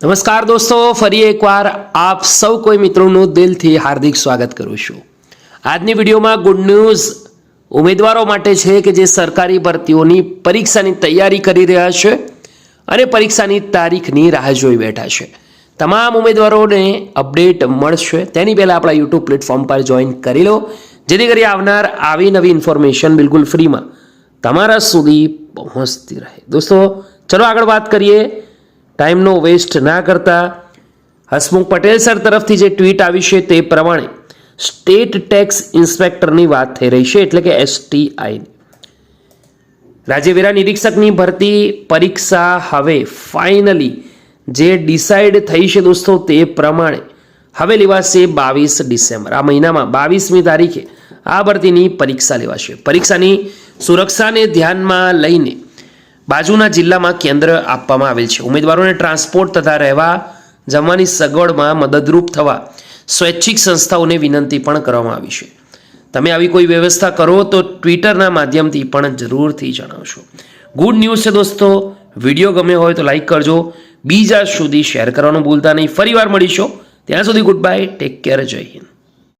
નમસ્કાર દોસ્તો, ફરી એકવાર આપ સૌ કોઈ મિત્રોનું દિલથી હાર્દિક સ્વાગત કરું છું. આજની વિડીયોમાં ગુડ ન્યૂઝ ઉમેદવારો માટે છે કે જે સરકારી ભરતીઓની પરીક્ષાની તૈયારી કરી રહ્યા છે અને પરીક્ષાની તારીખની રાહ જોઈ બેઠા છે. તમામ ઉમેદવારોને અપડેટ મળશે. તેની પહેલાં આપણા યુટ્યુબ પ્લેટફોર્મ પર જોઈન કરી લો. જેથી કરી આવનાર આવી નવી ઇન્ફોર્મેશન બિલકુલ ફ્રીમાં તમારા સુધી પહોંચતી રહે. દોસ્તો, ચલો આગળ વાત કરીએ. ટાઈમનો વેસ્ટ ના કરતા, હસમુખ પટેલ સર તરફથી જે ટ્વીટ આવી છે તે પ્રમાણે સ્ટેટ ટેક્સ ઇન્સ્પેક્ટરની વાત થઈ રહી છે, એટલે કે એસટીઆઈની રાજ્યવેરા નિરીક્ષકની ભરતી પરીક્ષા હવે ફાઇનલી જે ડિસાઇડ થઈ છે દોસ્તો તે પ્રમાણે. હવે લેવાશે બાવીસ ડિસેમ્બર. આ મહિનામાં બાવીસમી તારીખે આ ભરતીની પરીક્ષા લેવાશે. પરીક્ષાની સુરક્ષાને ધ્યાનમાં લઈને બાજુના જિલ્લામાં કેન્દ્ર આપવામાં આવેલ છે. ઉમેદવારોને ટ્રાન્સપોર્ટ તથા રહેવા જમવાની સગવડમાં મદદરૂપ થવા સ્વૈચ્છિક સંસ્થાઓને વિનંતી પણ કરવામાં આવી છે. તમે આવી કોઈ વ્યવસ્થા કરો તો ટ્વિટરના માધ્યમથી પણ જરૂરથી જણાવશો. ગુડ ન્યૂઝ છે દોસ્તો. વીડિયો ગમ્યો હોય તો લાઈક કરજો. બીજા સુધી શેર કરવાનું ભૂલતા નહીં. ફરીવાર મળીશું. ત્યાં સુધી ગુડ બાય. Take care. જય હિન્દ.